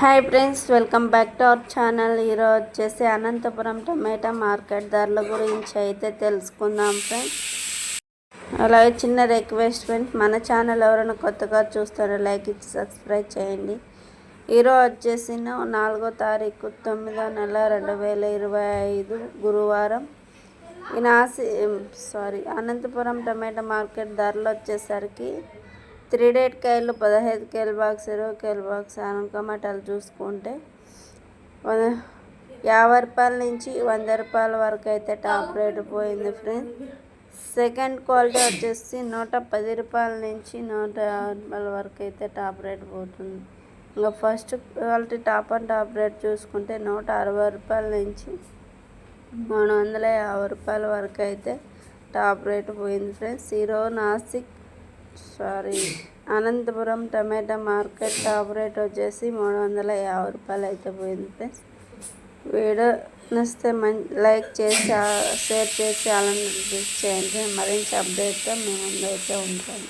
Hi friends welcome back to our channel ఈరోజు వచ్చేసి Anantapuram tomato market ధరల గురించి అయితే తెలుసుకుందాం ఫ్రెండ్స్ అలాగే చిన్న రిక్వెస్ట్ ఫ్రెండ్స్ మన ఛానల్ ఎవరైనా కొత్తగా చూస్తారో లైక్ ఇచ్చి సబ్స్క్రైబ్ చేయండి. ఈరోజు వచ్చేసి నాలుగో తారీఖు తొమ్మిదో నెల రెండు వేల ఇరవై ఐదు గురువారం. ఈ నాసి సారీ అనంతపురం టమాటా మార్కెట్ ధరలు వచ్చేసరికి త్రీ డేట్ కాయలు పదహైదు కేల బాక్స్ ఇరవై కేల బాక్స్ టమాటాలు చూసుకుంటే యాభై రూపాయల నుంచి వంద రూపాయల వరకు అయితే టాప్ రేటు పోయింది ఫ్రెండ్స్. సెకండ్ క్వాలిటీ వచ్చేసి నూట పది రూపాయల నుంచి నూట యాభై రూపాయల వరకు అయితే టాప్ రేట్ పోతుంది. ఇంకా first quality top and top rate చూసుకుంటే నూట అరవై రూపాయల నుంచి మూడు వందల యాభై రూపాయల వరకు అయితే టాప్ రేట్ పోయింది ఫ్రెండ్స్. ఈరోజు Nasik sorry. Anantapuram tomato market top rate వచ్చేసి మూడు వందల యాభై రూపాయలు అయితే పోయింది. ఫ్రెండ్స్ వీడియో నచ్చితే మం లైక్ చేసి షేర్ చేసి అలానే చేయండి. మరింత అప్డేట్తో మేము ముందు అయితే ఉంటాము